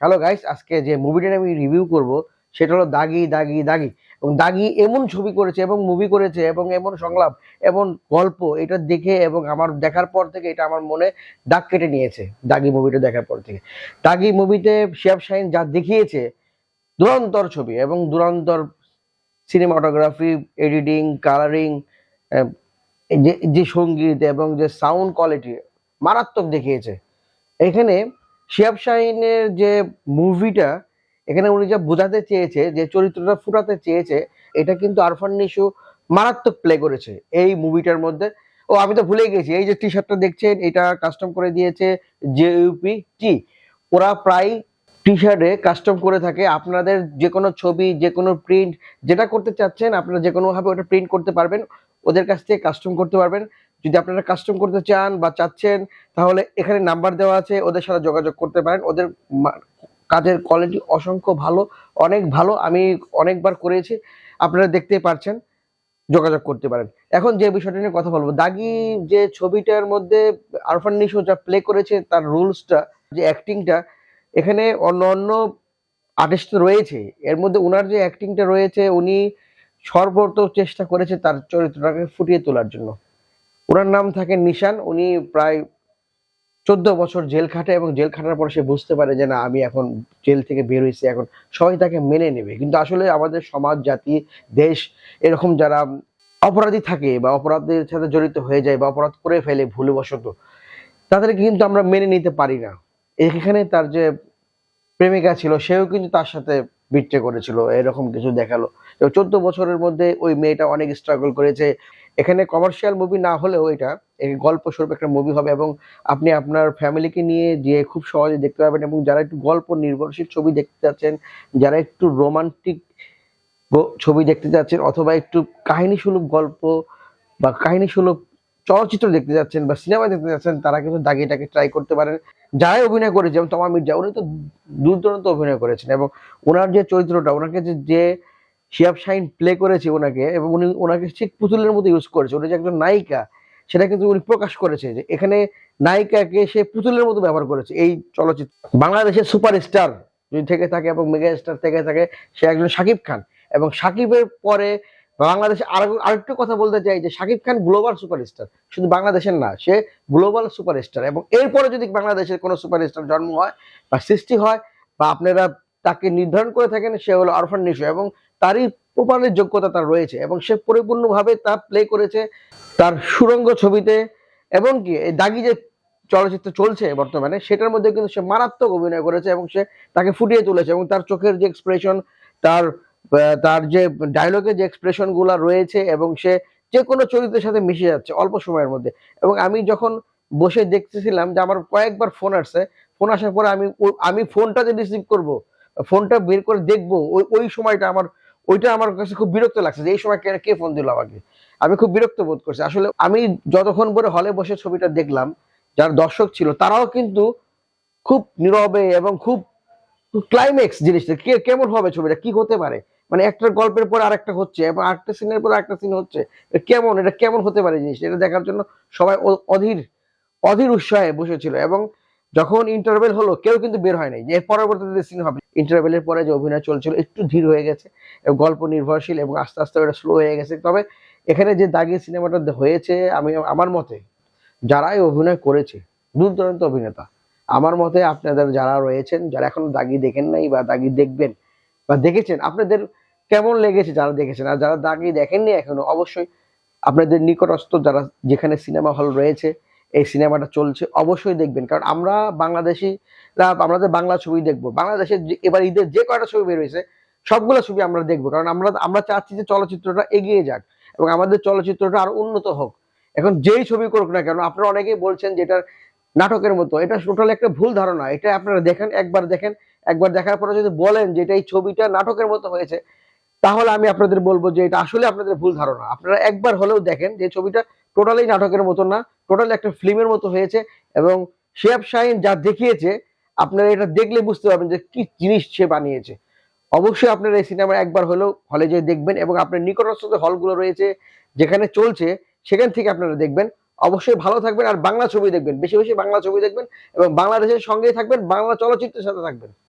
Hello guys আজকে যে মুভিটা আমি রিভিউ করব, সেটা হলো দাগি দাগি দাগি। এবং দাগি এমন ছবি করেছে, এবং মুভি করেছে, এবং এমন সংলাপ এমন গল্প, এটা দেখে এবং আমার দেখার পর থেকে এটা আমার মনে দাগ কেটে নিয়েছে, দাগি মুভিটা দেখার পর থেকে। দাগি মুভিতে শিয়াব শাহিন যা দেখিয়েছে, দুরন্তর ছবি এবং দুরন্তর সিনেমাটোগ্রাফি এডিটিং কালারিং যে যে সংগীত এবং যে সাউন্ড কোয়ালিটি মারাত্মক দেখিয়েছে। এখানে শিয়াব শাহিনের যে মুভিটা, এখানে উনি যা বোঝাতে চেয়েছে, যে চরিত্রটা ফুটাতে চেয়েছে, এটা কিন্তু আরফান নিশু মারাত্মক প্লে করেছে এই মুভিটার মধ্যে। ও, আমি তো ভুলে গেছি, এই যে টি শার্টটা দেখছেন, এটা কাস্টম করে দিয়েছে জে ইউপি টি ওরা প্রায় টি শার্টে কাস্টম করে থাকে, আপনাদের যে কোনো ছবি, যে কোনো প্রিন্ট যেটা করতে চাচ্ছেন, আপনারা যে কোনোভাবে ওটা প্রিন্ট করতে পারবেন, ওদের কাছ থেকে কাস্টম করতে পারবেন। যদি আপনারা কাস্টম করতে চান বা চাচ্ছেন, তাহলে এখানে নাম্বার দেওয়া আছে, ওদের সাথে যোগাযোগ করতে পারেন। ওদের কাজের কোয়ালিটি অসংখ্য ভালো, অনেক ভালো, আমি অনেকবার করেছি, আপনারা দেখতেই পারছেন, যোগাযোগ করতে পারেন। এখন যে বিষয়টা নিয়ে কথা বলব, দাগি যে ছবিটার মধ্যে আরফান নিশো যা প্লে করেছে, তার রুলসটা যে অ্যাক্টিংটা এখানে অন্য অন্য আর্টিস্ট রয়েছে। এর মধ্যে ওনার যে অ্যাক্টিংটা রয়েছে, উনি সর্বত চেষ্টা করেছে তার চরিত্রটাকে ফুটিয়ে তোলার জন্য। ওনার নাম থাকে নিশান। উনি প্রায় চোদ্দ বছর জেল খাটে এবং জেল খাটার পর সে বুঝতে পারে যে, না, আমি এখন জেল থেকে বের হয়েছি, এখন সবাই তাকে মেনে নেবে। কিন্তু আসলে আমাদের সমাজ, জাতি, দেশ এরকম যারা অপরাধী থাকে বা অপরাধের সাথে জড়িত হয়ে যায় বা অপরাধ করে ফেলে ভুলবশত, তাদেরকে কিন্তু আমরা মেনে নিতে পারি না। এখানে তার যে প্রেমিকা ছিল, সেও কিন্তু তার সাথে বিট্রে করেছিল, এরকম কিছু দেখাল। চোদ্দ বছরের মধ্যে ওই মেয়েটা অনেক স্ট্রাগল করেছে। এখানে কমার্শিয়াল মুভি না হলেও এটা গল্প স্বরূপ একটা মুভি হবে এবং আপনি আপনার ফ্যামিলিকে নিয়ে গিয়ে খুব সহজে দেখতে পাবেন এবং যারা একটু গল্প নির্ভরশীল ছবি দেখতে চাচ্ছেন যারা একটু রোমান্টিক ছবি দেখতে চাচ্ছেন অথবা একটু কাহিনী সুলভ গল্প বা কাহিনী সুলভ চলচ্চিত্র দেখতে যাচ্ছেন বা সিনেমা দেখতে যাচ্ছেন, তারা কিন্তু দাগিটাকে ট্রাই করতে পারেন। যারাই অভিনয় করেছে, যেমন তমা মির্জা, উনি তো দূর দুর্দান্ত অভিনয় করেছেন এবং ওনার যে চরিত্রটা, ওনাকে যে যে শিয়াব শাহিন প্লে করেছে ওনাকে এবং উনি ওনাকে ঠিক পুতুলের মতো ইউজ করেছে। উনি যে একজন নায়িকা, সেটা কিন্তু উনি প্রকাশ করেছে যে এখানে নায়িকাকে সে পুতুলের মতো ব্যবহার করেছে। এই চলচ্চিত্র বাংলাদেশের সুপারস্টার যদি থেকে থাকে এবং মেগা স্টার থেকে থাকে, সে একজন শাকিব খান। এবং শাকিবের পরে বাংলাদেশে আর আরেকটু কথা বলতে চাই যে শাকিব খান গ্লোবাল সুপারস্টার শুধু বাংলাদেশের না, সে গ্লোবাল সুপারস্টার এবং এরপরে যদি বাংলাদেশের কোনো সুপারস্টার জন্ম হয় বা সৃষ্টি হয় বা আপনারা তাকে নির্ধারণ করে থাকেন, সে হলো আরফান নিশো এবং তারই প্রপারের যোগ্যতা তার রয়েছে এবং সে পরিপূর্ণভাবে তা প্লে করেছে তার সুরঙ্গ ছবিতে এবং কি দাগি যে চলচ্চিত্র চলছে বর্তমানে, সেটার মধ্যে কিন্তু সে মারাত্মক অভিনয় করেছে এবং সে তাকে ফুটিয়ে তুলেছে এবং তার চোখের যে এক্সপ্রেশন তার তার যে ডায়লগের যে এক্সপ্রেশনগুলা রয়েছে এবং সে যে কোনো চরিত্রের সাথে মিশে যাচ্ছে অল্প সময়ের মধ্যে। এবং আমি যখন বসে দেখতেছিলাম যে আমার কয়েকবার ফোন আসছে ফোন আসার পরে আমি আমি ফোনটা যে রিসিভ করব। ফোনটা বের করে দেখব। ওই ওই সময়টা আমার, ওইটা আমার কাছে খুব বিরক্ত লাগছে যে এই সময় কে কে ফোন দিল আমাকে? আমি খুব বিরক্ত বোধ করছি। আসলে আমি যতক্ষণ পরে হলে বসে ছবিটা দেখলাম, যারা দর্শক ছিল, তারাও কিন্তু খুব নীরবে এবং খুব ক্লাইম্যাক্স জিনিসটা, কে, কেমন হবে ছবিটা, কি হতে পারে? মানে একটা গল্পের পর আরেকটা হচ্ছে, এবং আরেকটা সিনের পর একটা সিন হচ্ছে কেমন, এটা কেমন হতে পারে জিনিসটা, এটা দেখার জন্য সবাই অধীর অধীর উৎসাহে বসেছিল। এবং যখন ইন্টারভেল হলো, কেউ কিন্তু বের হয় নাই। যে পরবর্তীতে সিন হবে ইন্টারভেলের পরে যে অভিনয় চলছিল, একটু ধীর হয়ে গেছে এবং গল্প নির্ভরশীল এবং আস্তে আস্তে ওটা স্লো হয়ে গেছে। তবে এখানে যে দাগি সিনেমাটা হয়েছে, আমি, আমার মতে, যারাই অভিনয় করেছে দূর দূরান্ত অভিনেতা, আমার মতে আপনাদের যারা রয়েছেন, যারা এখনও দাগি দেখেন নাই বা দাগি দেখবেন বা দেখেছেন, আপনাদের কেমন লেগেছে যারা দেখেছেন? আর যারা দাগি দেখেননি এখনও, অবশ্যই আপনাদের নিকটস্থ যারা যেখানে সিনেমা হল রয়েছে এই সিনেমাটা চলছে, অবশ্যই দেখবেন। কারণ আমরা বাংলাদেশিরা আমাদের বাংলা ছবি দেখব, বাংলাদেশের এবার ঈদের যে কয়টা ছবি বের হয়েছে, সবগুলো ছবি আমরা দেখব। কারণ আমরা আমরা চাচ্ছি যে চলচ্চিত্রটা এগিয়ে যাক এবং আমাদের চলচ্চিত্রটা আরও উন্নত হোক। এখন যেই ছবি করুক না কেন, আপনারা অনেকেই বলছেন যে এটা নাটকের মতো, এটা টোটাল একটা ভুল ধারণা। এটা আপনারা দেখেন, একবার দেখেন, একবার দেখার পরে যদি বলেন যে এটা এই ছবিটা নাটকের মতো হয়েছে, তাহলে আমি আপনাদের বলব যে এটা আসলে আপনাদের ভুল ধারণা। আপনারা একবার হলেও দেখেন যে ছবিটা টোটালি নাটকের মতো না টোটালি একটা ফিল্মের মতো হয়েছে এবং শেয়াব শাহিন যা দেখিয়েছে, আপনারা এটা দেখলে বুঝতে পারবেন যে কি জিনিস সে বানিয়েছে। অবশ্যই আপনারা এই সিনেমা একবার হলেও হলে যেয়ে দেখবেন এবং আপনার নিকটস্থ হলগুলো রয়েছে, যেখানে চলছে, সেখান থেকে আপনারা দেখবেন। অবশ্যই ভালো থাকবেন আর বাংলা ছবি দেখবেন, বেশি বেশি বাংলা ছবি দেখবেন এবং বাংলাদেশের সঙ্গেই থাকবেন, বাংলা চলচ্চিত্রের সাথে থাকবেন।